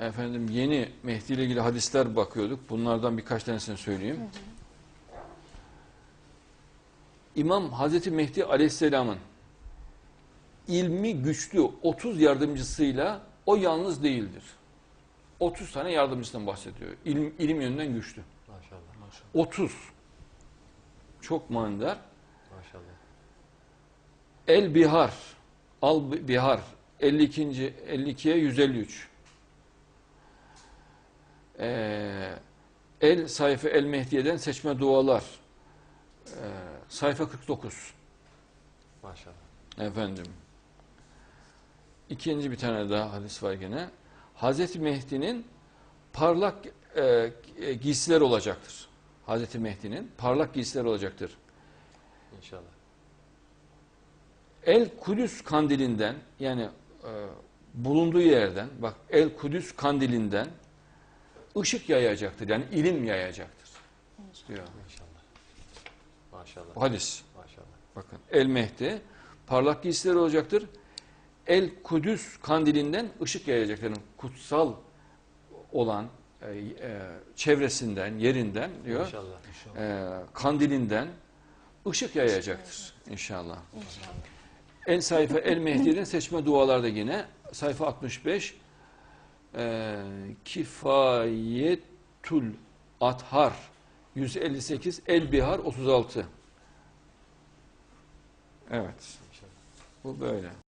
efendim yeni Mehdi ile ilgili hadisler bakıyorduk. Bunlardan birkaç tanesini söyleyeyim. İmam Hazreti Mehdi Aleyhisselam'ın ilmi güçlü 30 yardımcısıyla o yalnız değildir. 30 tane yardımcısından bahsediyor. İlim, ilim yönünden güçlü. Maşallah. 30. Çok manidar. Maşallah. El Bihar, Al Bihar 52. 52'ye 153. Ee, El sayfa El Mehdiye'den seçme dualar. Ee, sayfa 49. Maşallah. Efendim. İkinci bir tane daha hadis var gene. Hazreti Mehdi'nin parlak e, e, giysiler olacaktır. Hazreti Mehdi'nin parlak giysiler olacaktır. İnşallah. El Kudüs kandilinden yani e, bulunduğu yerden bak El Kudüs kandilinden ışık yayacaktır. Yani ilim yayacaktır. Diyor. İnşallah. Maşallah. Bu hadis. Maşallah. Bakın El Mehdi parlak giysileri olacaktır. El Kudüs kandilinden ışık yayacaktır. Yani kutsal olan e, e, çevresinden, yerinden diyor. İnşallah. e, kandilinden ışık yayacaktır inşallah. İnşallah. En sayfa El Mehdi'den seçme dualarda yine sayfa 65 e, Kifayetul Athar 158 El Bihar 36 Evet bu böyle.